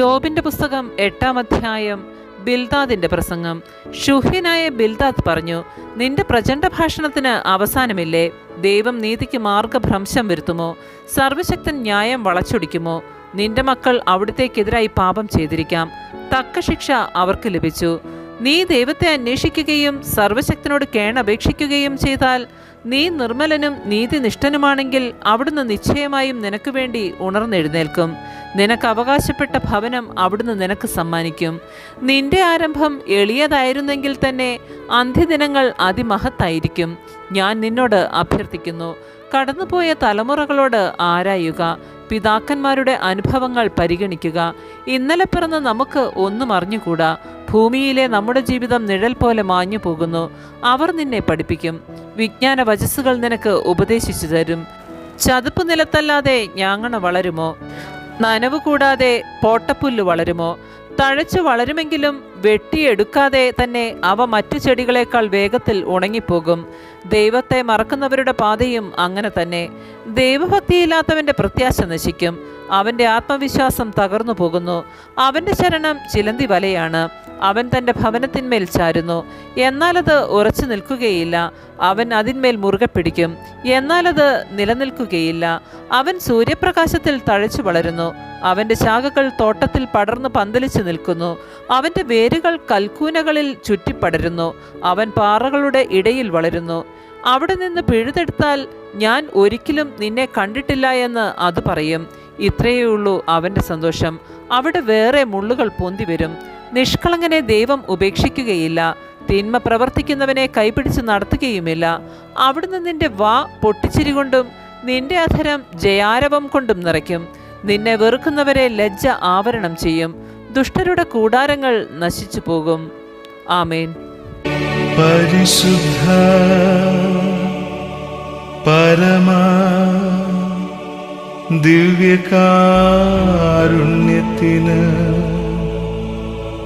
യോബിന്റെ പുസ്തകം എട്ടാം അധ്യായം ബിൽദാദിന്റെ പ്രസംഗം. ഷുഹ്യനായ ബിൽദാദ് പറഞ്ഞു നിന്റെ പ്രചണ്ഡ ഭാഷണത്തിന് അവസാനമില്ലേ? ദൈവം നീതിക്ക് മാർഗഭ്രംശം വരുത്തുമോ? സർവശക്തൻ ന്യായം വളച്ചൊടിക്കുമോ? നിന്റെ മക്കൾ അവിടത്തേക്കെതിരായി പാപം ചെയ്തിരിക്കാം. തക്ക ശിക്ഷ അവർക്ക് ലഭിച്ചു. നീ ദൈവത്തെ അന്വേഷിക്കുകയും സർവശക്തനോട് കേണപേക്ഷിക്കുകയും ചെയ്താൽ നീ നിർമ്മലനും നീതിനിഷ്ഠനുമാണെങ്കിൽ അവിടുന്ന് നിശ്ചയമായും നിനക്ക് വേണ്ടി ഉണർന്നെഴുന്നേൽക്കും. നിനക്ക് അവകാശപ്പെട്ട ഭവനം അവിടുന്ന് നിനക്ക് സമ്മാനിക്കും. നിന്റെ ആരംഭം എളിയതായിരുന്നെങ്കിൽ തന്നെ അന്ത്യദിനങ്ങൾ അതിമഹത്തായിരിക്കും. ഞാൻ നിന്നോട് അഭ്യർത്ഥിക്കുന്നു. കടന്നുപോയ തലമുറകളോട് ആരായുക. പിതാക്കന്മാരുടെ അനുഭവങ്ങൾ പരിഗണിക്കുക. ഇന്നലെ പിറന്ന് നമുക്ക് ഒന്നും അറിഞ്ഞുകൂടാ. ഭൂമിയിലെ നമ്മുടെ ജീവിതം നിഴൽ പോലെ മാഞ്ഞു പോകുന്നു. അവർ നിന്നെ പഠിപ്പിക്കും. വിജ്ഞാന വചസ്സുകൾ നിനക്ക് ഉപദേശിച്ചു തരും. ചതുപ്പ് നിലത്തല്ലാതെ ഞാങ്ങണ വളരുമോ? നനവ് കൂടാതെ പോട്ടപ്പുല്ല് വളരുമോ? തഴച്ചു വളരുമെങ്കിലും വെട്ടിയെടുക്കാതെ തന്നെ അവ മറ്റു ചെടികളേക്കാൾ വേഗത്തിൽ ഉണങ്ങിപ്പോകും. ദൈവത്തെ മറക്കുന്നവരുടെ പാതയും അങ്ങനെ തന്നെ. ദൈവഭക്തിയില്ലാത്തവന്റെ പ്രത്യാശ നശിക്കും. അവന്റെ ആത്മവിശ്വാസം തകർന്നു പോകുന്നു അവന്റെ ശരണം ചിലന്തി വലയാണ്. അവൻ തന്റെ ഭവനത്തിന്മേൽ ചാരുന്നു. എന്നാലത് ഉറച്ചു നിൽക്കുകയില്ല. അവൻ അതിന്മേൽ മുറുകെ പിടിക്കും. എന്നാലത് നിലനിൽക്കുകയില്ല. അവൻ സൂര്യപ്രകാശത്തിൽ തഴച്ചു വളരുന്നു. അവന്റെ ശാഖകൾ തോട്ടത്തിൽ പടർന്നു പന്തലിച്ചു നിൽക്കുന്നു. അവന്റെ വേരുകൾ കൽക്കൂനകളിൽ ചുറ്റിപ്പടരുന്നു. അവൻ പാറകളുടെ ഇടയിൽ വളരുന്നു. അവിടെ നിന്ന് പിഴുതെടുത്താൽ ഞാൻ ഒരിക്കലും നിന്നെ കണ്ടിട്ടില്ല എന്ന് അത് പറയും. ഇത്രയേ ഉള്ളൂ അവന്റെ സന്തോഷം. അവിടെ വേറെ മുള്ളുകൾ പൊന്തി വരും. നിഷ്കളങ്കനെ ദൈവം ഉപേക്ഷിക്കുകയില്ല. തിന്മ പ്രവർത്തിക്കുന്നവനെ കൈപിടിച്ച് നടത്തുകയുമില്ല. അവിടുന്ന് നിന്റെ വാ പൊട്ടിച്ചിരി കൊണ്ടും നിന്റെ അധരം ജയാരവം കൊണ്ടും നിറയ്ക്കും. നിന്നെ വെറുക്കുന്നവരെ ലജ്ജ ആവരണം ചെയ്യും. ദുഷ്ടരുടെ കൂടാരങ്ങൾ നശിച്ചു പോകും. ആമേൻ. പരിശുദ്ധ പരമാ ദിവ്യകാരുണ്യത്തിന്